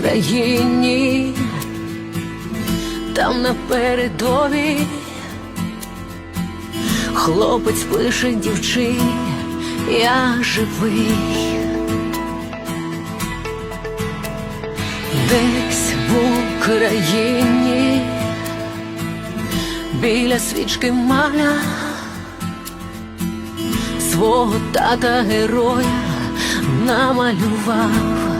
Україні, там на передовій хлопець пише дівчині, я живий. Десь в Україні біля свічки маля свого тата героя намалював.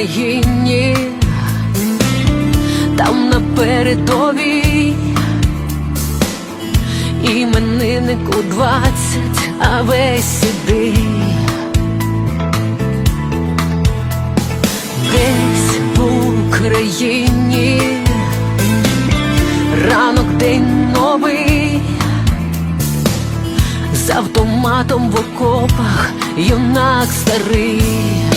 Україні, там на передовій імениннику двадцять, а весь сидить. Десь в Україні ранок день новий, з автоматом в окопах юнак старий.